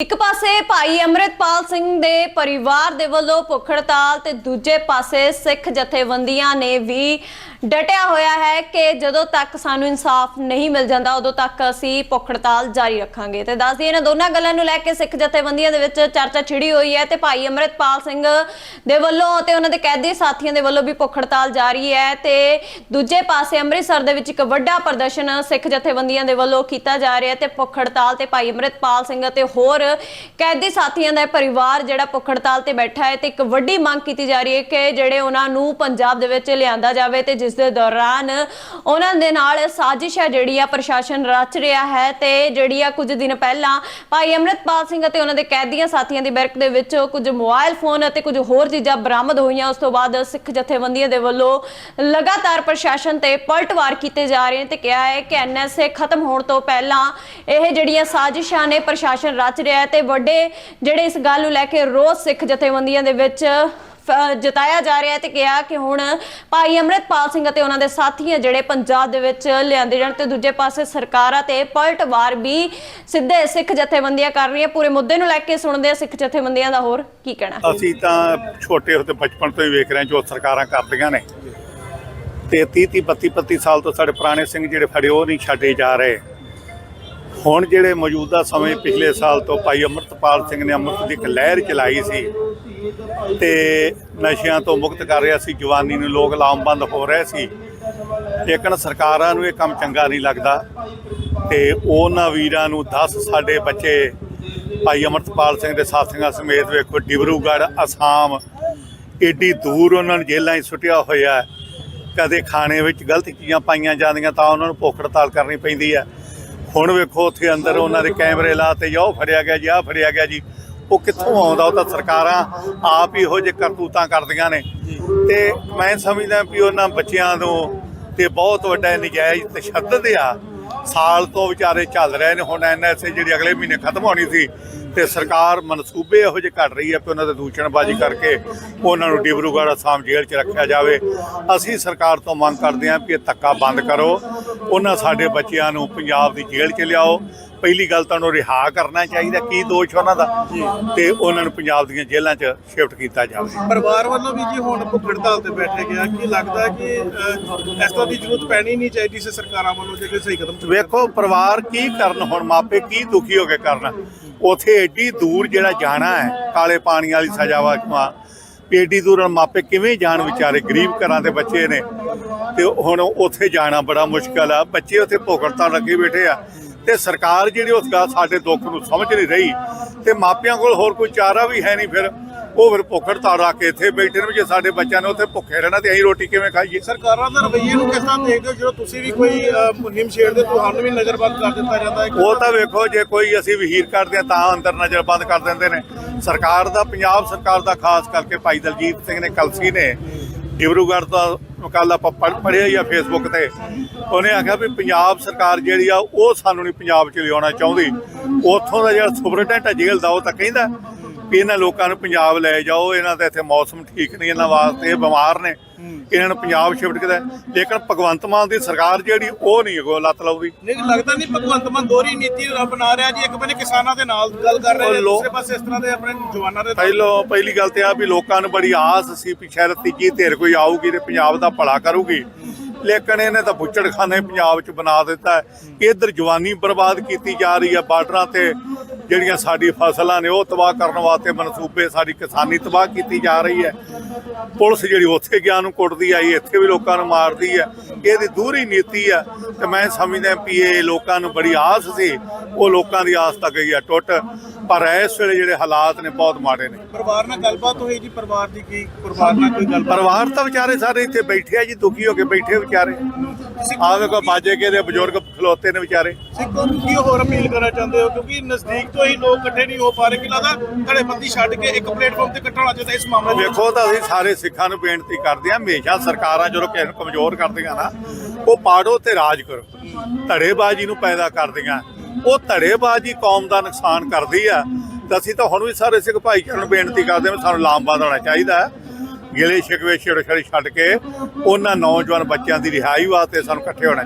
ਇੱਕ ਪਾਸੇ ਭਾਈ ਅਮਰਿਤਪਾਲ ਸਿੰਘ ਦੇ ਪਰਿਵਾਰ ਦੇ ਵੱਲੋਂ ਭੁੱਖ ਹੜਤਾਲ ਤੇ ਦੂਜੇ ਪਾਸੇ ਸਿੱਖ ਜਥੇਬੰਦੀਆਂ ਨੇ ਵੀ ਡਟਿਆ ਹੋਇਆ ਹੈ ਕਿ ਜਦੋਂ ਤੱਕ ਸਾਨੂੰ ਇਨਸਾਫ ਨਹੀਂ ਮਿਲ ਜਾਂਦਾ, ਉਦੋਂ ਤੱਕ ਅਸੀਂ ਭੁੱਖ ਹੜਤਾਲ ਜਾਰੀ ਰੱਖਾਂਗੇ। ਤੇ ਦੱਸਦੀ ਇਹਨਾਂ ਦੋਨਾਂ ਗੱਲਾਂ ਨੂੰ ਲੈ ਕੇ ਸਿੱਖ ਜਥੇਬੰਦੀਆਂ ਦੇ ਵਿੱਚ ਚਰਚਾ ਛਿੜੀ ਹੋਈ ਹੈ ਤੇ ਭਾਈ ਅਮਰਿਤਪਾਲ ਸਿੰਘ ਦੇ ਵੱਲੋਂ ਤੇ ਉਹਨਾਂ ਦੇ ਕੈਦੀ ਸਾਥੀਆਂ ਦੇ ਵੱਲੋਂ ਵੀ ਭੁੱਖ ਹੜਤਾਲ ਜਾਰੀ ਹੈ ਤੇ ਦੂਜੇ ਪਾਸੇ ਅੰਮ੍ਰਿਤਸਰ ਦੇ ਵਿੱਚ ਇੱਕ ਵੱਡਾ ਪ੍ਰਦਰਸ਼ਨ ਸਿੱਖ ਜਥੇਬੰਦੀਆਂ ਦੇ ਵੱਲੋਂ ਕੀਤਾ ਜਾ ਰਿਹਾ ਹੈ ਤੇ ਭੁੱਖ ਹੜਤਾਲ ਤੇ ਭਾਈ ਅਮਰਿਤਪਾਲ ਸਿੰਘ ਅਤੇ ਹੋਰ ਕੈਦੀ ਸਾਥੀਆਂ ਦਾ ਪਰਿਵਾਰ ਜਿਹੜਾ ਭੁੱਖ ਹੜਤਾਲ ਤੇ ਬੈਠਾ ਹੈ ਤੇ ਇੱਕ ਵੱਡੀ ਮੰਗ ਕੀਤੀ ਜਾ ਰਹੀ ਹੈ ਕਿ ਜਿਹੜੇ ਉਹਨਾਂ ਨੂੰ ਪੰਜਾਬ ਦੇ ਵਿੱਚ ਲਿਆਂਦਾ ਜਾਵੇ ਤੇ ਜਿਸ ਦੇ ਦੌਰਾਨ ਉਹਨਾਂ ਦੇ ਨਾਲ ਸਾਜ਼ਿਸ਼ ਹੈ ਜਿਹੜੀ ਆ, ਪ੍ਰਸ਼ਾਸਨ ਰਚ ਰਿਹਾ ਹੈ ਤੇ ਜਿਹੜੀ ਆ ਕੁਝ ਦਿਨ ਪਹਿਲਾਂ ਭਾਈ ਅਮਰਿਤਪਾਲ ਸਿੰਘ ਅਤੇ ਉਹਨਾਂ ਦੇ ਕੈਦੀਆਂ ਸਾਥੀਆਂ ਦੀ ਬੈਰਕ ਦੇ ਵਿੱਚ ਕੁਝ ਮੋਬਾਈਲ ਫੋਨ ਅਤੇ ਕੁਝ ਹੋਰ ਚੀਜ਼ਾਂ ਬਰਾਮਦ ਹੋਈਆਂ। ਉਸ ਤੋਂ ਬਾਅਦ ਸਿੱਖ ਜਥੇਬੰਦੀਆਂ ਦੇ ਵੱਲੋਂ ਲਗਾਤਾਰ ਪ੍ਰਸ਼ਾਸਨ ਤੇ ਪਲਟਵਾਰ ਕੀਤੇ ਜਾ ਰਹੇ ਨੇ ਤੇ ਕਿਹਾ ਹੈ ਕਿ ਐਨਐਸਏ ਖਤਮ ਹੋਣ ਤੋਂ ਪਹਿਲਾਂ ਇਹ ਜਿਹੜੀਆਂ ਸਾਜ਼ਿਸ਼ਾਂ ਨੇ ਪ੍ਰਸ਼ਾਸਨ ਰਚ ਰਿਹਾ ਹੈ ਤੇ ਵੱਡੇ ਜਿਹੜੇ ਇਸ ਗੱਲ ਨੂੰ ਲੈ ਕੇ ਰੋਜ਼ ਸਿੱਖ ਜਥੇਬੰਦੀਆਂ ਦੇ ਵਿੱਚ ਜਤਾਇਆ ਜਾ ਰਿਹਾ ਹੈ ਤੇ ਕਿਹਾ ਕਿ ਹੁਣ ਭਾਈ ਅਮਰਿਤਪਾਲ ਸਿੰਘ ਅਤੇ ਉਹਨਾਂ ਦੇ ਸਾਥੀ ਆ ਜਿਹੜੇ ਪੰਜਾਬ ਦੇ ਵਿੱਚ ਲਿਆਂਦੇ ਜਾਣ ਤੇ ਦੂਜੇ ਪਾਸੇ ਸਰਕਾਰਾਂ ਤੇ ਪਲਟਵਾਰ ਵੀ ਸਿੱਧੇ ਸਿੱਖ ਜਥੇਬੰਦੀਆਂ ਕਰ ਰਹੀਆਂ। ਪੂਰੇ ਮੁੱਦੇ ਨੂੰ ਲੈ ਕੇ ਸੁਣਦੇ ਆ ਸਿੱਖ ਜਥੇਬੰਦੀਆਂ ਦਾ ਹੋਰ ਕੀ ਕਹਿਣਾ? ਅਸੀਂ ਤਾਂ ਛੋਟੇ ਹੁੰਦੇ ਬਚਪਨ ਤੋਂ ਹੀ ਵੇਖ ਰਹੇ ਜੋ ਸਰਕਾਰਾਂ ਕਰਦੀਆਂ ਨੇ। ਤੇ 30 32 32 ਸਾਲ ਤੋਂ ਸਾਡੇ ਪੁਰਾਣੇ ਸਿੰਘ ਜਿਹੜੇ ਫੜੇ ਉਹ ਨਹੀਂ ਛੱਡੇ ਜਾ ਰਹੇ। ਹੁਣ ਜਿਹੜੇ ਮੌਜੂਦਾ ਸਮੇਂ ਪਿਛਲੇ ਸਾਲ ਤੋਂ ਭਾਈ ਅਮਰਤਪਾਲ ਸਿੰਘ ਨੇ ਅੰਮ੍ਰਿਤ ਦੀ ਇੱਕ ਲਹਿਰ ਚਲਾਈ ਸੀ। ਤੇ ਨਸ਼ਿਆਂ ਤੋਂ ਮੁਕਤ ਕਰ ਰਿਹਾ ਸੀ, ਜਵਾਨੀ ਨੂੰ ਲੋਕ ਲਾਮਬੰਦ ਹੋ ਰਹੇ ਸੀ। ਲੇਕਿਨ ਸਰਕਾਰਾਂ ਨੂੰ ਇਹ ਕੰਮ ਚੰਗਾ ਨਹੀਂ ਲੱਗਦਾ ਤੇ ਉਹਨਾਂ ਵੀਰਾਂ ਨੂੰ 10 ਸਾਡੇ ਬੱਚੇ, ਭਾਈ ਅਮਰਤਪਾਲ ਸਿੰਘ ਦੇ ਸਾਥੀਆਂ ਸਮੇਤ ਵੇਖੋ, ਡਿਬਰੂਗੜ੍ਹ, ਅਸਾਮ, ਏਡੀ ਦੂਰ ਉਹਨਾਂ ਨੂੰ ਜੇਲ੍ਹਾਂ 'ਚ ਸੁੱਟਿਆ ਹੋਇਆ ਕਦੇ ਖਾਣੇ ਵਿੱਚ ਗਲਤ ਚੀਜ਼ਾਂ ਪਾਈਆਂ ਜਾਂਦੀਆਂ ਤਾਂ ਉਹਨਾਂ ਨੂੰ ਭੁੱਖ ਹੜਤਾਲ ਕਰਨੀ ਪੈਂਦੀ ਹੈ। ਹੁਣ ਵੇਖੋ, ਉੱਥੇ ਅੰਦਰ ਉਹਨਾਂ ਦੇ ਕੈਮਰੇ ਲਾਤੇ ਜਾਓ ਫੜਿਆ ਗਿਆ ਜੀ, ਆਹ ਫੜਿਆ ਗਿਆ ਜੀ। ਉਹ ਕਿੱਥੋਂ ਆਉਂਦਾ? ਉਹ ਤਾਂ ਸਰਕਾਰਾਂ ਆਪ ਹੀ ਇਹੋ ਜਿਹੇ ਕਰਤੂਤਾਂ ਕਰਦੀਆਂ ਨੇ। ਤੇ ਮੈਂ ਸਮਝਦਾ ਵੀ ਉਹਨਾਂ ਬੱਚਿਆਂ ਨੂੰ ਤੇ ਬਹੁਤ ਵੱਡਾ ਨਜਾਇਜ਼ ਤਸ਼ੱਦਦ ਆ। ਸਾਲ ਤੋਂ ਵਿਚਾਰੇ ਚੱਲ ਰਹੇ ਨੇ। ਹੁਣ ਐਨਐਸਏ ਜਿਹੜੀ ਅਗਲੇ ਮਹੀਨੇ ਖਤਮ ਹੋਣੀ ਸੀ ਤੇ ਸਰਕਾਰ ਮਨਸੂਬੇ ਇਹੋ ਜਿਹੇ ਕੱਢ ਰਹੀ ਹੈ ਕਿ ਉਹਨਾਂ ਦੇ ਦੂਸ਼ਣਬਾਜ਼ੀ ਕਰਕੇ ਉਹਨਾਂ ਨੂੰ ਡਿਬਰੂਗੜ੍ਹ ਅਸਾਮ ਜੇਲ੍ਹ 'ਚ ਰੱਖਿਆ ਜਾਵੇ। ਅਸੀਂ ਸਰਕਾਰ ਤੋਂ ਮੰਗ ਕਰਦੇ ਹਾਂ ਕਿ ਇਹ ਧੱਕਾ ਬੰਦ ਕਰੋ। ਉਹਨਾਂ ਸਾਡੇ ਬੱਚਿਆਂ ਨੂੰ ਪੰਜਾਬ ਦੀ ਜੇਲ੍ਹ 'ਚ ਲਿਆਓ। ਪਹਿਲੀ ਗੱਲ ਤਾਂ ਉਹਨੂੰ ਰਿਹਾ ਕਰਨਾ ਚਾਹੀਦਾ ਕੀ ਦੋਸ਼ ਉਹਨਾਂ ਦਾ ਤੇ ਉਹਨਾਂ ਨੂੰ ਪੰਜਾਬ ਦੀਆਂ ਜੇਲ੍ਹਾਂ 'ਚ ਸ਼ਿਫਟ ਕੀਤਾ ਜਾਵੇ। ਪਰਿਵਾਰ ਵੱਲੋਂ ਵੀ ਜੀ ਹੁਣ ਭੁੱਖ ਹੜਤਾਲ ਤੇ ਬੈਠੇ ਗਿਆ ਕੀ ਲੱਗਦਾ ਹੈ ਕਿ ਅਹ, ਇਸ ਤਰ੍ਹਾਂ ਦੀ ਜ਼ਰੂਰਤ ਪੈਣੀ ਨਹੀਂ ਚਾਹੀਦੀ ਸੀ ਸਰਕਾਰਾਂ ਵੱਲੋਂ ਜੇ ਕੋਈ ਸਹੀ ਕਦਮ ਚੁੱਕੇ ਵੇਖੋ ਪਰਿਵਾਰ ਕੀ ਕਰਨ ਹੁਣ ਮਾਪੇ ਕੀ ਦੁਖੀ ਹੋ ਕੇ ਕਰਨ? ਉਥੇ ਏਡੀ ਦੂਰ ਜਿਹੜਾ ਜਾਣਾ ਹੈ ਕਾਲੇ ਪਾਣੀ ਵਾਲੀ ਸਜ਼ਾ ਵਾਕਮਾ ਏਡੀ ਦੂਰ ਹੁਣ ਮਾਪੇ ਕਿਵੇਂ ਜਾਣ ਵਿਚਾਰੇ ਗਰੀਬ ਘਰਾਂ ਦੇ ਬੱਚੇ ਨੇ। ਤੇ ਹੁਣ ਉੱਥੇ ਜਾਣਾ ਬੜਾ ਮੁਸ਼ਕਲ ਆ ਬੱਚੇ ਉੱਥੇ ਭੁਗਤਾਨ ਲੱਗੇ ਬੈਠੇ ਆ। ਤੇ ਸਰਕਾਰ ਜਿਹੜੀ ਉਸ ਗੱਲ ਸਾਡੇ ਦੁੱਖ ਨੂੰ ਸਮਝ ਨਹੀਂ ਰਹੀ ਤੇ ਮਾਪਿਆਂ ਕੋਲ ਹੋਰ ਕੋਈ ਚਾਰਾ ਵੀ ਹੈ ਨਹੀਂ ਫਿਰ ਉਹ ਫਿਰ ਭੁੱਖ ਹੜਤਾਲ ਰੱਖ ਕੇ ਇੱਥੇ ਬੈਠੇ ਨੇ ਜੇ ਸਾਡੇ ਬੱਚਿਆਂ ਨੇ ਉੱਥੇ ਭੁੱਖੇ ਰਹਿਣਾ ਤੇ ਅਸੀਂ ਰੋਟੀ ਕਿਵੇਂ ਖਾਈਏ? ਸਰਕਾਰਾਂ ਦੇ ਰਵੱਈਏ ਨੂੰ ਕਿਸ ਤਰ੍ਹਾਂ ਦੇਖਦੇ ਹੋ? ਜਦੋਂ ਤੁਸੀਂ ਵੀ ਕੋਈ ਮੁਹਿੰਮ ਛੇੜਦੇ ਤੁਹਾਨੂੰ ਵੀ ਨਜ਼ਰਬੰਦ ਕਰ ਦਿੱਤਾ ਜਾਂਦਾ ਹੈ? ਉਹ ਤਾਂ ਵੇਖੋ ਜੇ ਕੋਈ ਅਸੀਂ ਵਹੀਰ ਕਰਦੇ ਹਾਂ ਤਾਂ ਅੰਦਰ ਨਜ਼ਰ ਬੰਦ ਕਰ ਦਿੰਦੇ ਨੇ। ਸਰਕਾਰ ਦਾ ਪੰਜਾਬ ਸਰਕਾਰ ਦਾ ਖਾਸ ਕਰਕੇ ਭਾਈ ਦਲਜੀਤ ਸਿੰਘ ਨੇ ਕਲਸੀ ਨੇ ਡਿਬਰੂਗੜ੍ਹ ਦਾ ਕੱਲ ਆਪਾਂ ਪੜ੍ਹਿਆ ਹੀ ਆ ਫੇਸਬੁੱਕ ਤੇ। ਉਹਨੇ ਆਖਿਆ ਵੀ ਪੰਜਾਬ ਸਰਕਾਰ ਜਿਹੜੀ ਆ, ਉਹ ਸਾਨੂੰ ਨਹੀਂ ਪੰਜਾਬ 'ਚ ਲਿਆਉਣਾ ਚਾਹੁੰਦੀ। ਉੱਥੋਂ ਦਾ ਜਿਹੜਾ ਸੁਪਰਡੈਂਟ ਆ, ਜੇਲ੍ਹ ਦਾ, ਉਹ ਤਾਂ ਕਹਿੰਦਾ। ਵੀ ਇਹਨਾਂ ਲੋਕਾਂ ਨੂੰ ਪੰਜਾਬ ਲੈ ਜਾਓ ਇਹਨਾਂ ਦਾ ਇੱਥੇ ਮੌਸਮ ਠੀਕ ਨਹੀਂ ਇਹਨਾਂ ਵਾਸਤੇ ਇਹ ਬਿਮਾਰ ਨੇ। ਇਹਨਾਂ ਨੂੰ ਪੰਜਾਬ ਸ਼ਿਫਟ ਕੀਤਾ ਲੇਕਿਨ ਭਗਵੰਤ ਮਾਨ ਦੀ ਸਰਕਾਰ ਜਿਹੜੀ ਉਹ ਨਹੀਂ ਅਗੋ ਲੱਤ ਲਾਉਂਦੀ। ਨਹੀਂ ਲੱਗਦਾ ਨਹੀਂ ਭਗਵੰਤ ਮਾਨ ਦੋਹਰੀ ਨੀਤੀ ਬਣਾ ਰਿਹਾ ਜੀ। ਇੱਕ ਬੰਨੇ ਕਿਸਾਨਾਂ ਦੇ ਨਾਲ ਗੱਲ ਕਰ ਰਹੇ ਨੇ ਦੂਸਰੇ ਪਾਸੇ ਇਸ ਤਰ੍ਹਾਂ ਦੇ ਆਪਣੇ ਜਵਾਨਾਂ ਦੇ ਪਹਿਲੋਂ ਪਹਿਲੀ ਗੱਲ ਤੇ ਆ ਵੀ ਲੋਕਾਂ ਨੂੰ ਬੜੀ ਆਸ ਸੀ ਵੀ ਸ਼ਾਇਦ ਤੀਜੀ ਧਿਰ ਕੋਈ ਆਊਗੀ ਤੇ ਪੰਜਾਬ ਦਾ ਭਲਾ ਕਰੂਗੀ। ਲੇਕਿਨ ਇਹਨੇ ਤਾਂ ਬੁੱਚੜਖਾਨੇ ਪੰਜਾਬ 'ਚ ਬਣਾ ਦਿੱਤਾ। ਇੱਧਰ ਜਵਾਨੀ ਬਰਬਾਦ ਕੀਤੀ ਜਾ ਰਹੀ ਹੈ ਬਾਰਡਰਾਂ ਤੇ। ਜਿਹੜੀਆਂ ਸਾਡੀ ਫਸਲਾਂ ਨੇ ਉਹ ਤਬਾਹ ਕਰਨ ਵਾਸਤੇ ਮਨਸੂਬੇ ਸਾਡੀ ਕਿਸਾਨੀ ਤਬਾਹ ਕੀਤੀ ਜਾ ਰਹੀ ਹੈ। ਪੁਲਿਸ ਜਿਹੜੀ ਉੱਥੇ ਗਿਆ ਨੂੰ ਕੁੱਟਦੀ ਆਈ, ਇੱਥੇ ਵੀ ਲੋਕਾਂ ਨੂੰ ਮਾਰਦੀ ਹੈ। ਇਹਦੀ ਦੂਰੀ ਨੀਤੀ ਹੈ ਤੇ ਮੈਂ ਸਮਝਦਾ ਵੀ ਇਹ ਲੋਕਾਂ ਨੂੰ ਬੜੀ ਆਸ ਸੀ। ਉਹ ਲੋਕਾਂ ਦੀ ਆਸ ਤਾਂ ਗਈ ਹੈ, ਟੁੱਟ। ਪਰ ਇਸ ਵੇਲੇ ਜਿਹੜੇ ਹਾਲਾਤ ਨੇ ਬਹੁਤ ਮਾੜੇ ਨੇ। ਪਰਿਵਾਰ ਨਾਲ ਗੱਲਬਾਤ ਹੋਈ ਜੀ? ਪਰਿਵਾਰ ਦੀ ਕੀ ਪਰਿਵਾਰ ਨਾਲ ਕੋਈ ਗੱਲਬਾਤ? ਪਰਿਵਾਰ ਤਾਂ ਵਿਚਾਰੇ ਸਾਰੇ ਇੱਥੇ ਬੈਠੇ ਆ ਜੀ ਦੁਖੀ ਹੋ ਕੇ ਬੈਠੇ ਵਿਚਾਰੇ। ਆ ਵੇਖੋ ਬਾਜੇ ਕੇ ਦੇ ਬਜ਼ੁਰਗ ਖਲੋਤੇ ਨੇ ਵਿਚਾਰੇ। ਸਿੱਖੋ ਨੂੰ ਕੀ ਹੋਰ ਅਪੀਲ ਕਰਨਾ ਚਾਹੁੰਦੇ ਹੋ? ਕਿਉਂਕਿ ਨਜ਼ਦੀਕ ਤੋਂ ਹੀ ਲੋਕ ਇਕੱਠੇ ਨਹੀਂ ਹੋ ਪਾ ਰਹੇ। ਕਿ ਲੱਗਦਾ ਘੜੇਬੰਦੀ ਛੱਡ ਕੇ ਇੱਕ ਪਲੇਟਫਾਰਮ ਤੇ ਇਕੱਠਾ ਹੋਣਾ ਚਾਹੀਦਾ ਇਸ ਮਾਮਲੇ 'ਚ ਵੇਖੋ ਤਾਂ ਅਸੀਂ ਸਾਰੇ ਸਿੱਖਾਂ ਨੂੰ ਬੇਨਤੀ ਕਰਦੇ ਹਾਂ ਹਮੇਸ਼ਾ ਸਰਕਾਰਾਂ ਜਦੋਂ ਕਿਸੇ ਨੂੰ ਕਮਜ਼ੋਰ ਕਰਦੀਆਂ ਨਾ ਉਹ ਪਾੜੋ ਤੇ ਰਾਜ ਕਰੋ। ਧੜੇਬਾਜ਼ੀ ਨੂੰ ਪੈਦਾ ਕਰਦੀਆਂ। ਉਹ ਧੜੇਬਾਜ਼ੀ ਕੌਮ ਦਾ ਨੁਕਸਾਨ ਕਰਦੀ ਆ। ਤਾਂ ਅਸੀਂ ਤਾਂ ਹੁਣ ਵੀ ਸਾਰੇ ਸਿੱਖ ਭਾਈਚਾਰੇ ਨੂੰ ਬੇਨਤੀ ਕਰਦੇ ਹਾਂ ਵੀ ਸਾਨੂੰ ਲਾਮਬੰਦ ਹੋਣਾ ਚਾਹੀਦਾ ਹੈ। ਗਿਲੇ ਸ਼ਿਕਵੇ ਛੇੜ ਛੜ ਛੱਡ ਕੇ ਉਹਨਾਂ ਨੌਜਵਾਨ ਬੱਚਿਆਂ ਦੀ ਰਿਹਾਈ ਵਾਸਤੇ ਸਾਨੂੰ ਇਕੱਠੇ ਹੋਣਾ